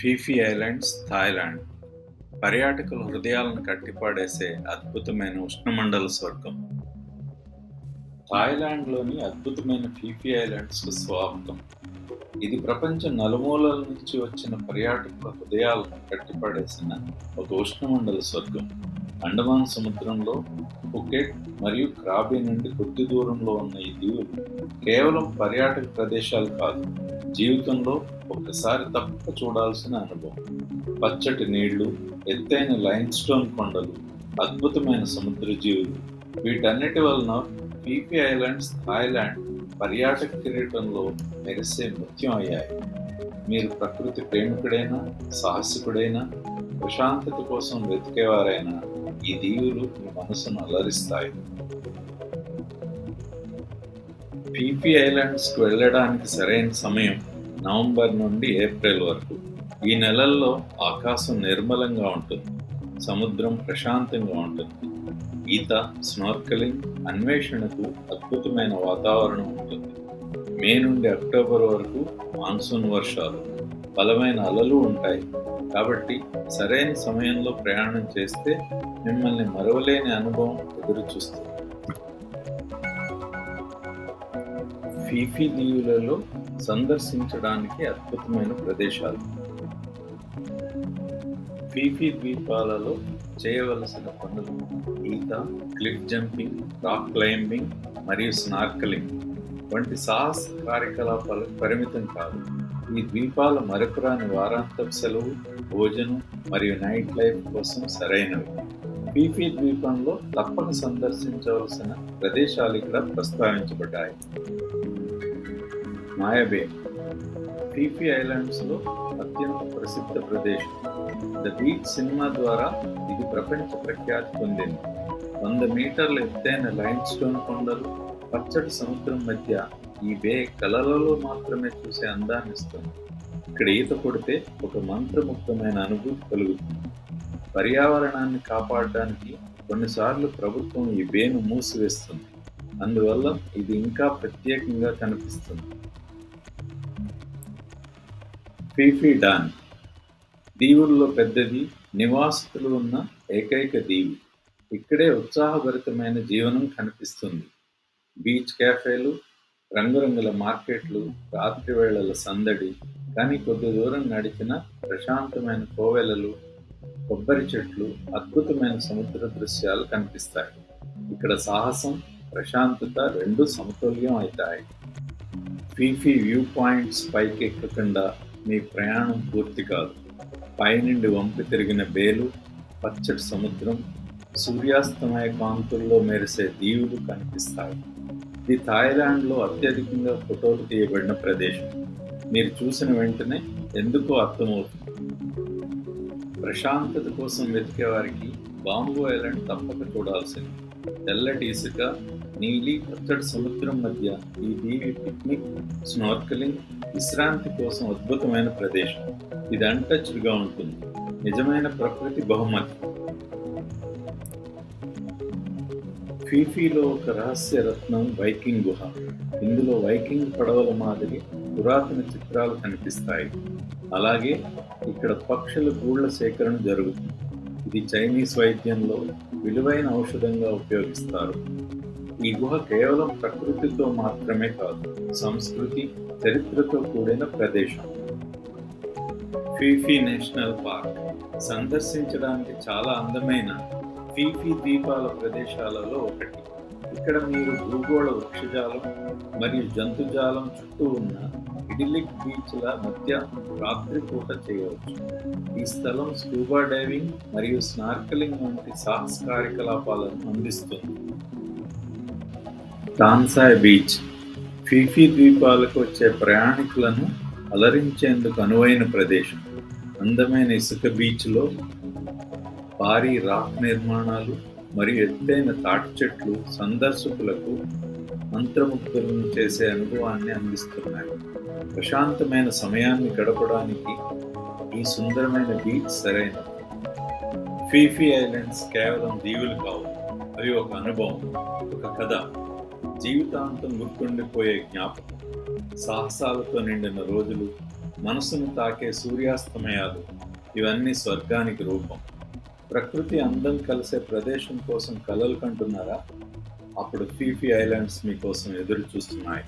Phi Phi islands Thailand. పర్యాటకుల హృదయాలను కట్టిపాడేసే అద్భుతమైన ఉష్ణమండల స్వర్గం. థాయిలాండ్లోని అద్భుతమైన ఫీఫీ ఐలాండ్స్కు స్వాగతం. ఇది ప్రపంచ నలుమూలల నుంచి వచ్చిన పర్యాటకుల హృదయాలను కట్టిపడేసిన ఒక ఉష్ణమండల స్వర్గం. అండమాన్ సముద్రంలో పుకెట్ మరియు క్రాబీ నుండి కొద్ది దూరంలో ఉన్న ఈ దీవులు కేవలం పర్యాటక ప్రదేశాలు కాదు జీవితంలో ఒక్కసారి తప్పక చూడాల్సిన అనుభవం. పచ్చటి నీళ్ళు ఎత్తైన లైన్ స్టోన్ కొండలు అద్భుతమైన సముద్ర జీవులు వీటన్నిటి వలన పీపీ ఐలాండ్స్ థాయిలాండ్ పర్యాటక కిరీటంలో మెరిసే ముఖ్యం అయ్యాయి. మీరు ప్రకృతి ప్రేమికుడైనా సాహసికుడైనా ప్రశాంతత కోసం వెతికేవారైనా ఈ దీవులు మీ మనసును అలరిస్తాయి. పీపీ ఐలాండ్స్కి వెళ్ళడానికి సరైన సమయం నవంబర్ నుండి ఏప్రిల్ వరకు. ఈ నెలల్లో ఆకాశం నిర్మలంగా ఉంటుంది సముద్రం ప్రశాంతంగా ఉంటుంది ఈత స్నార్కలింగ్ అన్వేషణకు అద్భుతమైన వాతావరణం ఉంటుంది. మే నుండి అక్టోబర్ వరకు మాన్సూన్ వర్షాలు బలమైన అలలు ఉంటాయి. కాబట్టి సరైన సమయంలో ప్రయాణం చేస్తే మిమ్మల్ని మరవలేని అనుభవం ఎదురు చూస్తుంది. ఫీఫీ దీవులలో సందర్శించడానికి అద్భుతమైన ప్రదేశాలు. ఫీఫీ ద్వీపాలలో చేయవలసిన పనులు ఈత క్లిఫ్ జంపింగ్ రాక్ క్లైంబింగ్ మరియు స్నార్కలింగ్ వంటి సాహస కార్యకలాపాలు పరిమితం కాదు. ఈ ద్వీపాల మరపురాని వారాంతపు సెలవు భోజనం మరియు నైట్ లైఫ్ కోసం సరైనవి. పీపీ ద్వీపంలో తప్పక సందర్శించవలసిన ప్రదేశాలు ఇక్కడ ప్రస్తావించబడ్డాయి. మాయబే పీపీ ఐలాండ్స్లో అత్యంత ప్రసిద్ధ ప్రదేశం. ద బీచ్ సినిమా ద్వారా ఇది ప్రపంచ ప్రఖ్యాతి పొందింది. వంద మీటర్ల ఎత్తైన లైన్ స్టోన్ కొండలు పచ్చటి సముద్రం మధ్య ఈ బే కలలలో మాత్రమే చూసే అందాన్ని ఇస్తుంది. ఇక్కడ ఈత కొడితే ఒక మంత్రముక్తమైన అనుభూతి కలుగుతుంది. పర్యావరణాన్ని కాపాడడానికి కొన్నిసార్లు ప్రభుత్వం ఈ బేను మూసివేస్తుంది. అందువల్ల ఇది ఇంకా ప్రత్యేకంగా కనిపిస్తుంది. ఫీఫీ డాన్. దీవుల్లో పెద్దది నివాసితులు ఉన్న ఏకైక దీవి. ఇక్కడే ఉత్సాహభరితమైన జీవనం కనిపిస్తుంది. బీచ్ క్యాఫేలు రంగురంగుల మార్కెట్లు రాత్రి వేళల సందడి కానీ కొద్ది దూరం నడిచిన ప్రశాంతమైన కోవెలలు కొబ్బరి చెట్లు అద్భుతమైన సముద్ర దృశ్యాలు కనిపిస్తాయి. ఇక్కడ సాహసం ప్రశాంతత రెండు సమతుల్యం అవుతాయి. ఫీఫీ వ్యూ పాయింట్స్ పైకి ఎక్కకుండా మీ ప్రయాణం పూర్తి కాదు. పైనుండి వంపి తిరిగిన బేలు పచ్చటి సముద్రం సూర్యాస్తమయ కాంతుల్లో మెరిసే దీవులు కనిపిస్తాయి. ఇది థాయిలాండ్లో అత్యధికంగా ఫోటోలు తీయబడిన ప్రదేశం. మీరు చూసిన వెంటనే ఎందుకో అర్థమవుతుంది. ప్రశాంతత కోసం వెతికే వారికి బాంబు ఐలాండ్ తప్పక చూడాల్సింది. తెల్లటి ఇసుక నీలి పచ్చడి సముద్రం మధ్య ఈ దీవి పిక్నిక్ స్నార్కలింగ్ విశ్రాంతి కోసం అద్భుతమైన ప్రదేశం. ఇది అన్టచ్డ్గా ఉంటుంది. నిజమైన ప్రకృతి బహుమతి. ఫీఫీలో ఒక రహస్య రత్నం వైకింగ్ గుహ. ఇందులో వైకింగ్ పడవల మాదిరి పురాతన చిత్రాలు కనిపిస్తాయి. అలాగే ఇక్కడ పక్షుల గూళ్ళ సేకరణ జరుగుతుంది. ఇది చైనీస్ వైద్యంలో విలువైన ఔషధంగా ఉపయోగిస్తారు. ఈ గుహ కేవలం ప్రకృతితో మాత్రమే కాదు సంస్కృతి చరిత్రతో కూడిన ప్రదేశం. Phi Phi national park. సందర్శించడానికి చాలా అందమైన ఫీఫీ ద్వీపాల ప్రదేశాలలో ఒకటి. ఇక్కడ మీరు భూగోళ వృక్షజాలం మరియు జంతుజాలం చుట్టూ ఉన్న ఇడిలిక్ బీచ్ల మధ్య రాత్రిపూట చేయవచ్చు. ఈ స్థలం స్కూబా డైవింగ్ మరియు స్నార్కలింగ్ వంటి సాహస కార్యకలాపాలను అందిస్తుంది. టాన్సాయ్ బీచ్. ఫీఫీ ద్వీపాలకు వచ్చే ప్రయాణికులను అలరించేందుకు అనువైన ప్రదేశం. అందమైన ఇసుక బీచ్లో భారీ రాక్ నిర్మాణాలు మరియు ఎత్తైన తాటి చెట్లు సందర్శకులకు మంత్రముగ్ధులను చేసే అనుభవాన్ని అందిస్తున్నాయి. ప్రశాంతమైన సమయాన్ని గడపడానికి ఈ సుందరమైన బీచ్ సరైనది. ఫీఫీ ఐలాండ్స్ కేవలం దీవులు కావు అవి ఒక అనుభవం ఒక కథ. జీవితాంతం గుర్తుండిపోయే జ్ఞాపకం. సాహసాలతో నిండిన రోజులు మనసును తాకే సూర్యాస్తమయాలు ఇవన్నీ స్వర్గానికి రూపం. ప్రకృతి అందం కలిసే ప్రదేశం కోసం కలలు కంటున్నారా? అప్పుడు ఫీఫీ ఐలాండ్స్ మీకోసం ఎదురు చూస్తున్నాయి